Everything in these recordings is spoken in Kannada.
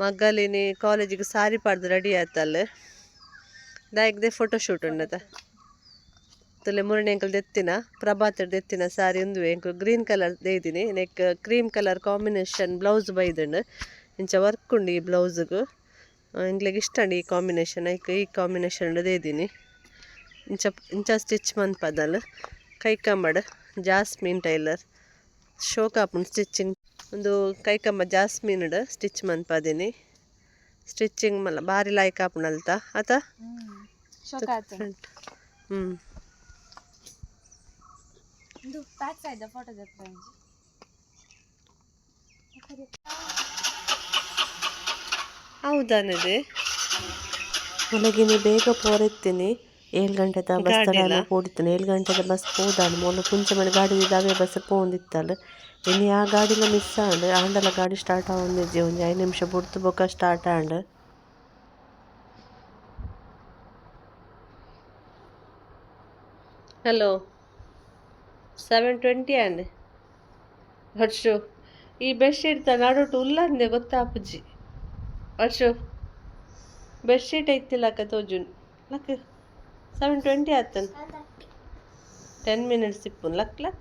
ಮಗ್ಗಲಿನಿ ಕಾಲೇಜಿಗೆ ಸಾರಿ ಪಾಡ್ದು ರೆಡಿ ಆಯ್ತಲ್ಲ? ದಾಯಕ್ದೆ ಫೋಟೋ ಶೂಟ್ ಉಂಡದ ತಲೆ ಮೂರನೇ ಅಂಕಲ್ ದೆತ್ತಿನ ಪ್ರಭಾತ್ ದೆತ್ತಿನ ಸಾರಿ ಒಂದು ಎಂಕು green colour ದೇದಿನಿ neck cream colour combination blouse ಬೈದುಂಡು ಇಂಚ ವರ್ಕ್ ಉಂಡು ಈ ಬ್ಲೌಸ್ಗು ಇಂಗ್ಲಿಗೆ ಇಷ್ಟ ಈ ಕಾಂಬಿನೇಷನ್ ಐಕ್ ಈ ಕಾಂಬಿನೇಷನ್ ದೇದಿನಿ ಇಂಚ ಇಂಚ ಸ್ಟಿಚ್ ಮನ್ಪದಲ್ ಕೈಕಂಬಡ್ ಜಾಸ್ಮಿನ್ ಟೈಲರ್. ಶೋಕಾಪುನ್ ಸ್ಟಿಚಿಂಗ್ ಒಂದು ಕೈಕಂಬ ಜಾಸ್ಮಿನ್ಡ್ ಸ್ಟಿಚ್ ಮನ್ಪದಿನಿ. ಸ್ಟಿಚಿಂಗ್ ಮಲ್ಲ ಬಾರಿ ಲಾಯ್ಕ್ ಆಪುನಲ್ತ. ಆತ? ಹ್ಞೂ ಹೌದಾನದೆ ಒಳಗಿನ ಬೇಗ ಪೋರೆತ್ತೀನಿ. ಏಳು ಗಂಟೆದ ಬಸ್ ತಡ ಪೋಡಿತ್ತಾನೆ ಏಳು ಗಂಟೆದ ಬಸ್ ಹೋದಾನು ಮೊನ್ನೆ ಕುಂಚ ಮನೆ ಗಾಡಿ ಇದ್ದಾವೆ ಬಸ್ ಪೋಂದಿತ್ತಲ್ಲ. ಇನ್ನು ಆ ಗಾಡಿನ ಮಿಸ್ ಆಂಡ್ ಆಂಡಲ ಗಾಡಿ ಸ್ಟಾರ್ಟ್ ಆಗೊಂದಿಜ್ಜೆ ಒಂದು ಐದು ನಿಮಿಷ ಬುಡ್ತು ಬೊಕ್ಕ ಸ್ಟಾರ್ಟ್ ಆಂಡ್. ಹಲೋ ಸೆವೆನ್ ಟ್ವೆಂಟಿ ಅಂಡ್ ಹರ್ಷು ಈ ಬೆಡ್ಶೀಟ್ ತ ನಡುಟು ಉಲ್ಲಂದೆ ಗೊತ್ತಾ ಅಪ್ಪುಜಿ? ಹರ್ಷು ಬೆಡ್ಶೀಟ್ ಐತಿಲ್ಲಕ್ಕ ತೋಜುನ್. Luck seven twenty ಆತನ್ ten minutes ಇಪ್ಪುನ್ luck luck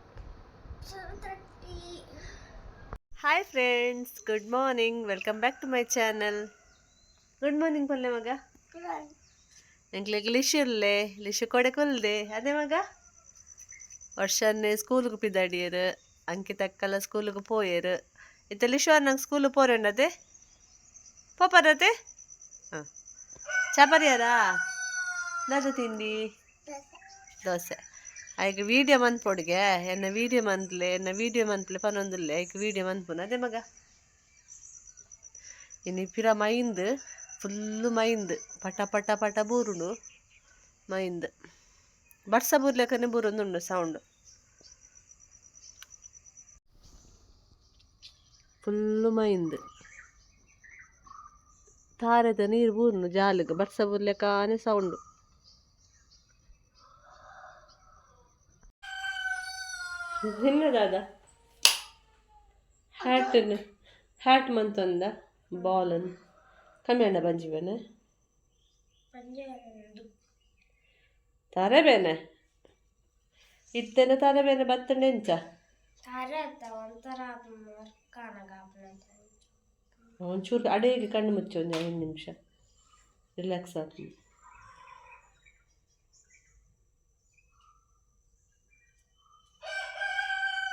hi friends good morning welcome back to my channel good morning ಪಲ್ಲೆ ಮಗ ಎಂಕ್ಲೆಗ್ ಲಿಶುಲ್ಲೆ ಲಿಶು ಕೊಡೆಕೊಲ್ದೆ ಅದೇ ಮಗ ವರ್ಷನ್ನೇ ಸ್ಕೂಲ್ಗೆ ಪಿದಾಡಿಯರು ಅಂಕಿತಕ್ಕಲ್ಲ ಸ್ಕೂಲ್ಗೆ ಪೋಯರು ಇತ್ತ ಲಿಶು ನಂಗೆ ಸ್ಕೂಲ್ ಪೋರೆಂಡದೆ ಪೋಪರತೆ ಹಾಂ ಚಾಪರಿಯಾರಾ ದಾದ ತಿಂಡಿ ದೋಸೆ. ಆಯ್ಕೆ ವೀಡಿಯೋ ಮನ್ಪೊಡ್ಗೆ ಎನ್ನ ವೀಡಿಯೋ ಮನ್ಪ್ಲೆ ಎನ್ನ ವೀಡಿಯೋ ಮನ್ಪ್ಲೆ ಪನೊಂದುಲ್ಲೆ. ಆಯ್ಕೆ ವೀಡಿಯೋ ಮನ್ಪುನ ಅದೇ ಮಗ. ಇನ್ನು ಪಿರ ಮೈಂದ್, ಫುಲ್ಲು ಮೈಂದ್. ಪಟ ಪಟ ಪಟ ಬೂರುಂಡು ಮೈಂದ್. ಬಡ್ಸ ಬೂರ್ಲೆಕ್ಕನೆ ಬೂರೊಂದುಂಡು ಸೌಂಡ್ ಫುಲ್ಲು ಮೈಂದ್. ತಾರೆದ ನೀರು ಬೂರ್ನು ಜಾಲಿಗೆ. ಬರ್ಸ ಬೂರ್ಲೆಕ್ಕಾನೆ ಸೌಂಡು ನಿನ್ನ ಹ್ಯಾಟ್ ಹ್ಯಾಟ್ ಮಂತಂದ. ಬಾಲನ್ನು ಕಮ್ಮಿ ಅಣ್ಣ ತಾರೆ ಬೇನೆ ಇತ್ತೇನೆ ತರಬೇನೆ ಬತ್ತಂಡೆ ಎಂಚ? ಒಂಚೂರು ಅಡೆಗೆ ಕಣ್ಣು ಮುಚ್ಚಿ ಒಂದು ಐದು ನಿಮಿಷ. ರಿಲ್ಯಾಕ್ಸ್ ಆಗ್ತದೆ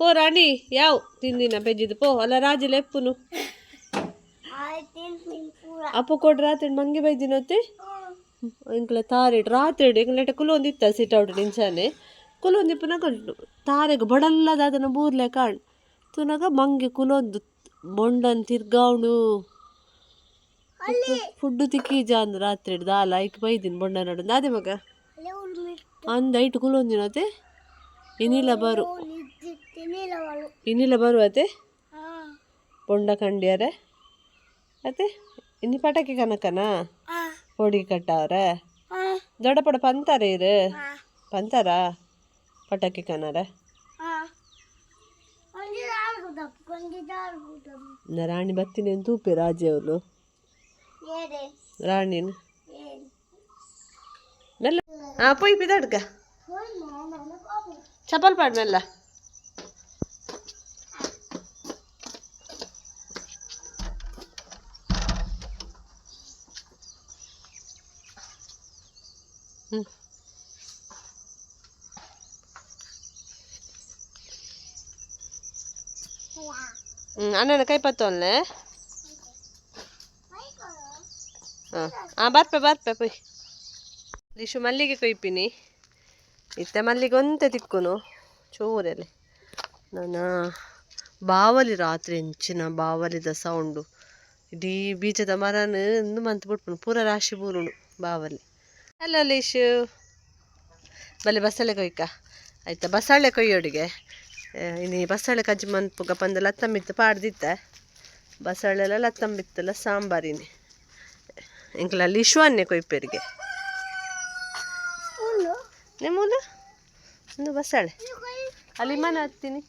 ಪೋ ರಾಣಿ ಯಾವ ತಿಂದಿನ ಪೆಜ್ಜಿದು ಪೋ ಅಲ್ಲ ರಾಜಲ ಎಪ್ಪುನು ಅಪ್ಪ ಕೊಡ್ ರಾತ್ರಿ ಮಂಗೆ ಬೈದಿನೊತ್ತೆ ಇಂಕ್ಲ ತಾರಿಡ್ ರಾತ್ರಿ ಇಂಕ್ಲೆಟ ಕುಲೊಂದಿತ್ತ ಸಿಟ್ ಔಟ್ ನಿಂಚಾನೆ. ಕುಲೊಂದಿಪ್ಪುನ ಕಂಡು ತಾರೆಗೆ ಬಡಲ್ಲದ ಅದನ್ನ ಬೂರ್ಲೆ ಕಾಣ್. ತುನಗ ಮಂಗೆ ಕುಲೊಂದು ಬೊಂಡನ್ ತಿರ್ಗಾವಣು. ಫುಡ್ಡು ತಿಕ್ಕೀಜ ಅಂದ್ ರಾತ್ರಿ ದಾಲ ಐಕ್ ಬೈದಿನ ಬೊಂಡ ನಡು ಅದೇ ಮಗ. ಅಂದ ಐಟ್ ಕುಲೊಂದಿನತೆ ಇನಿಲ ಬರು. ಇನ್ನಿಲ್ಲ ಬರುವತೆ ಪೊಂಡ ಕಂಡಿಯಾರೆ ಅತ್ತೆ ಇನ್ನಿ ಪಟಾಕಿ ಕನಕನ? ಹೊಡಿ ಕಟ್ಟವ್ರೆ? ದೊಡ್ಡ ಪಡ ಪಂತಾರ ಇರು? ಪಂತಾರ? ಪಟಾಕಿ ಕನರೆ? ರಾಣಿ ಬತ್ತೀನಿ ಅಂತ ತೂಪೆ ರಾಜಿ ಅವಳು ರಾಣಿನ? ಮೆಲ್ಲ ಹಾ ಪೊಯ್ ಪಿದಾಡ್ಕ ಚಪಲ್ ಪಾಡ್ ಅಣ್ಣನ ಕೈ ಪತ್ತೊಲ್ಲೆ ಹಾಂ ಹಾಂ ಬರ್ಪೆ ಬರ್ಪೆ ಪುಯ್ ದಿಶು ಮಲ್ಲಿಗೆ ಕೊಯ್ಪಿನಿ ಇತ್ತೆ ಮಲ್ಲಿಗೆ ಒಂತೆ ತಿಕ್ಕುನು ಚೂರಲ್ಲಿ ನನ್ನ ಬಾವಲಿ ರಾತ್ರಿ ಹೆಂಚಿನ ಬಾವಲಿದ ಸೌಂಡು ಇಡೀ ಬೀಜದ ಮರನು ಇಂದು ಮಂತ್ ಬಿಟ್ಬಿಡು ಪೂರ ರಾಶಿ ಬೂರುಣು ಬಾವಲಿ ಹಲೋ ಲೀಶು ಬಲೆ ಬಸಳೆ ಕೊಯ್ಕ ಆಯ್ತಾ ಬಸಳೆ ಕೊಯ್ಯೋಡಿಗೆ ಇನ್ನು ಬಸಳೆ ಕಜ್ಜಿ ಮನ್ಪುಗ ಪಂದ ಲತ್ತಂಬಿತ್ತು ಪಾಡ್ದಿತ್ತ? ಬಸಳೆಲ್ಲ ಲತ್ತಂಬಿತ್ತಲ್ಲ ಸಾಂಬಾರಿನಿ. ಎಂಕಲ ಲಿಶು ಅನ್ನೆ ಕೊಯ್ಪೇರಿಗೆ ನಿಮ್ಮೂಲು ಒಂದು ಬಸಳೆ. ಅಲ್ಲಿ ವಿಮಾನ ಹತ್ತೀನಿ.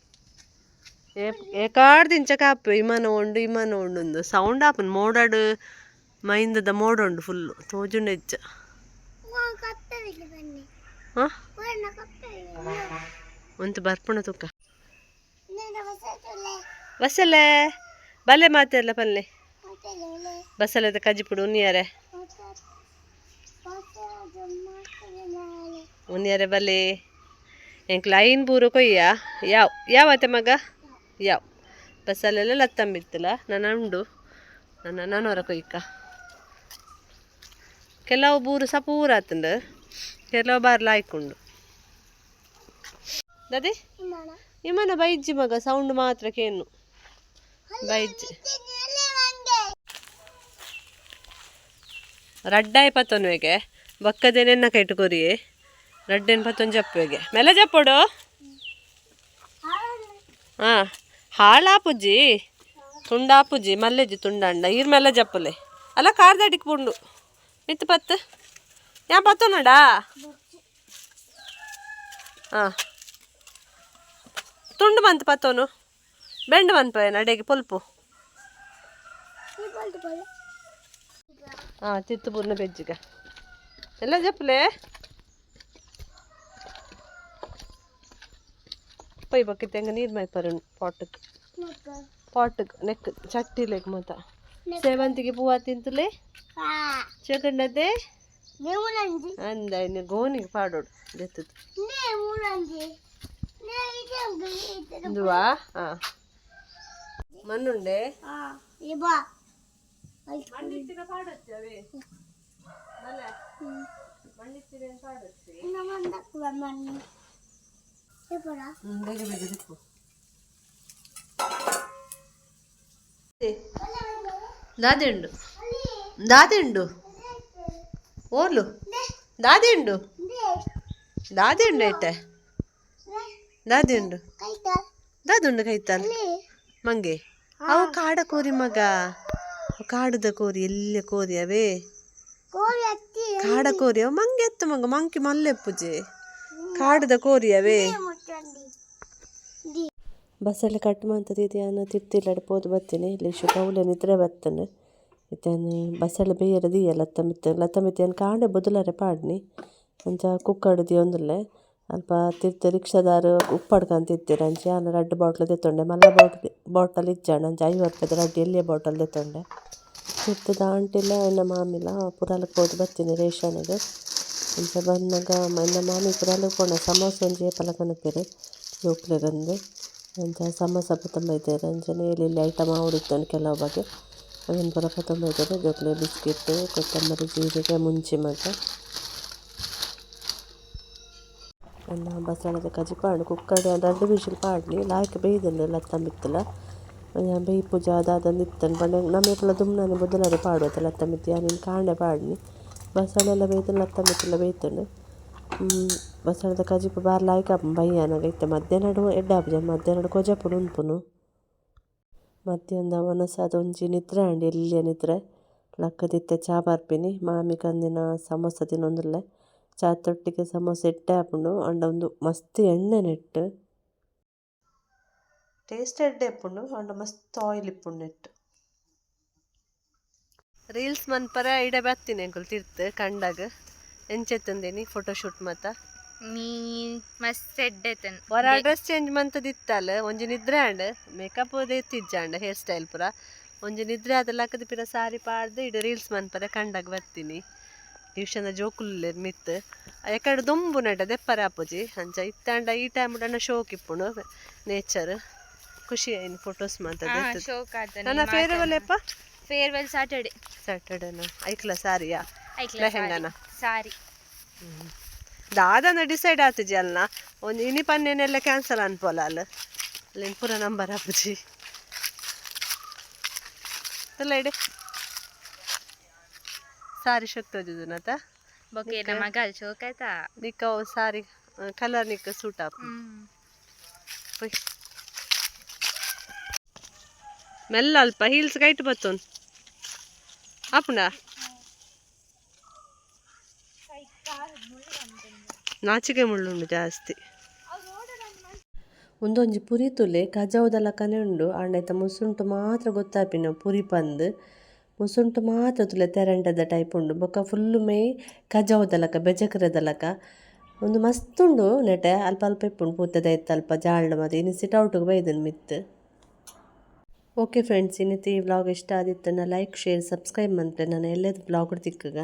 ಏಕಾಡ್ದಿಂಚ ಕಾಪು ಇಮನ ಉಂಡು ಇಮನ ಉಂಡು ಒಂದು ಸೌಂಡ್ ಆಪನ್ ಮೋಡಾಡು ಮೈಂದದ ಮೋಡ ಉಂಡು ಫುಲ್ಲು ತೋಜುಂಡು ಹೆಚ್ಚ ಹಾಂ? ಒಂದು ಬರ್ಪಣ ತುಕ್ಕ ಬಸಳೆ? ಬಲೆ ಮಾತೆಲ್ಲ ಪಲ್ಲೆ? ಬಸಳೆದ ಕಜ್ಜಿಪುಡು ಉನ್ನಿಯಾರೆ ಉನ್ನಿಯಾರೆ ಬಲೆ ಎಂಕ್ ಲೈನ್ ಬೂರು ಕೊಯ್ಯ? ಯಾವ ಯಾವತ್ತೆ ಮಗ? ಯಾವ? ಬಸ್ಸಲ್ಲೆಲ್ಲ ಲತ್ತಂಬಿತ್ತಲ್ಲ ನನ್ನ ಉಂಡು. ನನ್ನ ನಾನೋರ ಕೊಯ್ಕ. ಕೆಲವು ಬೂರು ಸಹ ಪೂರ ಆತಂಡು ಕೆಲವು ಬಾರ್ಲ ಆಯ್ಕೊಂಡು ದದಿ? ಇಮನ ಬೈಜ್ಜಿ ಮಗ ಸೌಂಡ್ ಮಾತ್ರ ಕೇನು ಬೈಜ್ಜಿ ರಡ್ಡಾಯ್ ಪತ್ತೊನ್ವೆಗೆ ಬಕ್ಕದೆ ನೆನ್ನ ಕೈಟ್ಕೋರಿ ರಡ್ಡೆನ್ ಪತ್ತೊಂದು ಜಪ್ಪುವೆಗೆ. ಮೆಲ್ಲ ಜಪ್ಪೋಡು? ಹಾಂ ಹಾಳಾಪುಜ್ಜಿ? ತುಂಡಾಪುಜ್ಜಿ ಮಲ್ಲೆಜ್ಜಿ ತುಂಡಂಡ ಇರ್ ಮೆಲ್ಲ ಜಪ್ಪಲೆ. ಅಲ್ಲ ಕಾರ್ದಾಟಿಕ್ ಪುಂಡು. ಮಿತ್ ಪತ್ತು. ಯಾ ಪತ್ತೊನಡಾ ಹಾಂ. ತುಂಡು ಬಂತು ಪತ್ತೋನು ಬೆಂಡು ಬಂತು ನಡೆಗೆ ಪೊಲ್ಪು ಹಾಂ ತಿತ್ತು ಪೂರ್ಣ ಬೆಜ್ಜಿಗ ಎಲ್ಲ ಜಪ್ಪಲೆ ಪೈ ಬಕ್ಕೆ ತೆಂಗ ನೀರು ಮೈ ಪರು ಪಾಟಕ್ಕೆ ಪಾಟಕ್ಕೆ ನೆಕ್ ಚಟ್ಟಿಲೆಗ್ ಮತ ಸೇವಂತಿಗೆ ಹೂವ ತಿಂತಲೆ ಚಕಂಡದೆ ಅಂದ ಇನ್ನು ಗೋನಿಗೆ ಪಾಡೋಡು ದೆತ್ತದು ಇಂದುವಾ ಹಾಂ ಮಣ್ಣುಂಡೆ ಮಣ್ಣಿತ್ತಿನ ಪಾಡತ್ತವೆ ಅಲ್ಲ ಮಣ್ಣಿತ್ತಿನ ಪಾಡತ್ತೆ ಹ್ಮ್, ಬೇಗ ಬೇಗ ತಿಕ್ಕು ದಾದಿಂಡು ದಾದಿಂಡು ಓರ್ಲು ದಾದಿಂಡು ದಾದಿಂಡು ಐತೆ ದಾದಿಂಡು? ದಾದುಂಡು ಕೈತಲ್ ಮಂಗೆ? ಅವು ಕಾಡ ಕೋರಿ ಮಗ. ಕಾಡದ ಕೋರಿ ಎಲ್ಲ ಕೋರಿ ಅವೇ? ಕಾಡ ಕೋರಿ ಅವು? ಮಂಗೆ ಎತ್ತು ಮಗ ಮಂಕಿ ಮಲ್ಲೆ ಪೂಜೆ. ಕಾಡದ ಕೋರಿ ಅವೇ? ಬಸ್ಸಲ್ಲಿ ಕಟ್ ಮಾಡ್ತದೆ ಅನ್ನ ತಿರ್ತಿಲ್ಲಡೆ ಪೋದು ಬರ್ತೇನೆ ಇಲ್ಲಿ ಶುಕೌಲ ನಿದ್ರೆ ಬರ್ತೇನೆ ಇತ್ತೇನೆ ಬಸ್ಸಲ್ಲಿ ಬೇಯರದಿ ಲತ್ತ ಮಿತ್ತ ಲತ್ತ ಮಿತ್ತೇನು ಕಾಂಡೆ ಬದಲಾರೆ ಪಾಡ್ನಿ. ಅಂಚ ಕುಕ್ಕಡ್ದಿ ಒಂದುಲ್ಲೆ. ಅಲ್ಪ ತಿರ್ತೆ ರಿಕ್ಷಾದಾರು ಉಪ್ಪಡ್ಕಂತಿರ್ತೀರ ಅಂಚೆ ನಾನು ರಡ್ಡ್ ಬಾಟ್ಲ್ ತೆತ್ತೊಂಡೆ ಮಲ್ಲ ಬಾಟ್ಲ್ ಬಾಟಲ್ ಇಜ್ಜಾಣ ಅಂಚ ಐವತ್ತು ರೂಪಾಯಿ ರಡ್ಡು ಎಲ್ಲಿಯ ಬಾಟಲ್ ತೆತ್ತೊಂಡೆ ತಿರ್ತದ ಆಂಟಿಲ್ಲ ಎನ್ನ ಮಾಮಿಲ ಪುರಾಲಕ್ಕೆ ಹೋಗಿ ಬರ್ತೀನಿ ರೇಷನ್ಗೆ. ಅಂಚ ಬಂದಾಗ ಎನ್ನ ಮಾಮಿ ಪುರಾಲಕ್ಕೆ ಪೋಣ ಸಮೋಸ ಒಂಜಿ ಪಲಕನಕ್ಕೆರೆ ಜೋಕ್ಲೆಗಂದು ಅಂಚ ಸಮೋಸ ಪತ್ತೊಂಬೈತೇರು ಅಂಚನೆ ಇಲ್ಲಿ ಐಟಮ್ ಆವಡಿತ್ತಂಡು ಕೆಲವು ಬಗೆ ಅವೇನು ಪುರ ಪತ್ತೊಂಬೈತೇರು ಜೋಕ್ಲೆ ಬಿಸ್ಕಿಟ್ ಕೊತ್ತಂಬರಿ, ಜೀರಿಗೆ ಮುಂಚಿ ಮತ್ತು ನನ್ನ ಬಸಳೆದ ಕಜ್ಜಿ ಪಾಡು ಕುಕ್ಕಡೆ ಎರಡು ವಿಶಿಲ್ ಪಾಡ್ನಿ ಲಾಯ್ಕೆ ಬೇಯ್ದಲ್ಲ ಲತ್ತಂಬಿತ್ತಲ್ಲ ಬೇಯಿ ಪೂಜೆ ಅದಾದಂದು ಇತ್ತನ್ ಬಂಡೆ ನಮ್ಮೆಲ್ಲ ದುಮ್ನಾನೆ ಬೊದಲಾರೆ ಪಾಡುತ್ತೆ ಲತ್ತಂಬಿತ್ತು ಯಾನಿನ್ ಕಾಂಡೆ ಪಾಡ್ನಿ ಬಸಳೆಲ್ಲ ಲತ್ತ ಲತ್ತಂಬಿತ್ತೆಲ್ಲ ಬೇಯ್ತಂಡು ಬಸಳೆದ ಕಜಿಪು ಬಾರ್ ಲಾಯ್ಕ ಬಯ್ಯಾನಾಗ ಇತ್ತ ಮಧ್ಯಾಹ್ನ ಎಡ್ಡಾಪುಜ ಮಧ್ಯಾಹ್ನ ಕೊಜಪುಡು ಉಂಪುನು ಮಧ್ಯಾಹ್ನದ ಮನಸ್ಸಾದ ಒಂಜಿ ನಿದ್ರೆ ಅಂಡಿ ಎಲ್ಲಿಯ ನಿದ್ರೆ ಲಕ್ಕದಿತ್ತೆ ಚಾ ಬರ್ಪಿನಿ ಮಾಮಿ ಕಂದಿನ ಸಮೋಸ ತಿನ್ನೊಂದುಲ್ಲೆ ಚಾ ಸಮ ಆಪುಂಡು ಅಂಡ ಒಂದು ಮಸ್ತ್ ಎಣ್ಣೆ ನೆಟ್ಟು ಟೇಸ್ಟ್ ಎಡ್ಡೆ ಇಪ್ಪುಂಡು ಅಂಡ ಮಸ್ತ್ ಆಯಿಲ್ ಇಪ್ಪುಂಡು ನೆಟ್ಟು ರೀಲ್ಸ್ ಮನ್ಪರ ಇಡೆ ಬರ್ತೀನಿ ಅಂಕಲ್ ತಿರ್ತು ಕಂಡಾಗ. ಎಂಚೆತ್ತಂದೇನಿ ಫೋಟೋ ಶೂಟ್ ಮತ್ತ ನೀ ಮಸ್ತ್ ಎಡ್ಡೆತನ್ ವರ ಡ್ರೆಸ್ ಚೇಂಜ್ ಮಂತದಿತ್ತಲ್ಲ ಒಂಜಿ ನಿದ್ರೆ ಆಂಡ್ ಮೇಕಪ್ ಎತ್ತಿಜ್ಜಾಂಡ ಹೇರ್ ಸ್ಟೈಲ್ ಪುರ. ಒಂಜಿ ನಿದ್ರೆ ಆದ ಲಕ್ಕದ ಪಿರ ಸಾರಿ ಪಾಡ್ದು ಇಡು ರೀಲ್ಸ್ ಮನ್ಪರ ಕಂಡಾಗ ಬರ್ತೀನಿ. ಟ್ಯೂಷನ್ ಜೋಕುಲ್ಲೆ ಮಿತ್ ಎಕಡೆ ದೊಂಬು ನಡ ದೆಪ್ಪರ ಆಪುಜಿ ಅಂಚ ಇತ್ತಾಂಡ ಈ ಟೈಮ್ ಉಡನ ಶೋಕ್ ಇಪ್ಪುಂಡು ನೇಚರ್ ಖುಷಿ ಆಯ್ನು ಫೋಟೋಸ್ ಮಾತಾಡ ನನ್ನ ಫೇರ್ವೆಲ್ ಫೇರವಲ್ಲೆಪ್ಪ ಫೇರ್ವೆಲ್ ಸ್ಯಾಟರ್ಡೆ ಸ್ಯಾಟರ್ಡೆನ ಐಕ್ಲ ಸಾರಿಯಾ ಲೆಹೆಂಗಾನ ಸಾರಿ ದಾದನ ಡಿಸೈಡ್ ಆತುಜಿ ಅಲ್ಲ ಒಂದು ಇನಿ ಪನ್ನೆನೆಲ್ಲ ಕ್ಯಾನ್ಸಲ್ ಅನ್ಪೋಲ ಅಲ್ಲ? ಅಲ್ಲಿ ಪೂರ ನಂಬರ್ ಆಪುಜಿ ಇಲ್ಲ ಇಡೆ. ಸಾರಿ ಶಕ್ತ ಬೊಕೆ ಮಗಲ್ ಚೋಕಾಯ್ತಾ ನಿಕ್ಕ ಅವು ಸಾರಿ ಕಲರ್ ನಿಕ್ಕ ಸೂಟ್ ಆಪ್ ಪೊಯ್ ಮೆಲ್ಲ ಅಲ್ಪ ಹೀಲ್ಸ್ ಗೈಟ್ ಬತ್ತೋನ್ ಅಪ್ಪನ ನಾಚಿಕೆ ಮುಳ್ಳುಂಡು ಜಾಸ್ತಿ. ಒಂದೊಂಜಿ ಪುರಿ ತುಲೆ ಕಜಾವುದಲ್ಲ ಕನೆ ಉಂಡು ಆಂಡೈತ ಮುಸುಂಟು ಮಾತ್ರ ಗೊತ್ತಾಪಿನ ಪುರಿ ಪಂದ್. ಮುಸುಂಟು ಮಾತ್ರ ತುಲೆ ತೆರಂಡದ ಟೈಪ್ ಉಂಡು ಬೊಕ್ಕ ಫುಲ್ಲು ಮೇ ಕಜಾವುದಲಕ, ಬೆಜಕರದಲಕ. ಒಂದು ಮಸ್ತ್ ಉಂಡು ನೆಟೆ ಅಲ್ಪ ಅಲ್ಪ ಇಪ್ಪುಂಡು ಪೂತದ ಇತ್ತು ಅಲ್ಪ ಜಾಳ್ಡ ಮತ್ತೆ ಇನ್ನು ಸಿಟೌಟ್ಗೆ ಬೈದನ್ ಮಿತ್. ಓಕೆ ಫ್ರೆಂಡ್ಸ್ ಇನ್ನಿತ್ತು ಈ ವ್ಲಾಗ್ ಇಷ್ಟ ಆದಿತ್ತು ನಾನು ಲೈಕ್ ಶೇರ್ ಸಬ್ಸ್ಕ್ರೈಬ್ ಮಂತ್ರೆ ನಾನು ಎಲ್ಲದ ಬ್ಲಾಗ್ ತಿಕ್ಕಗ.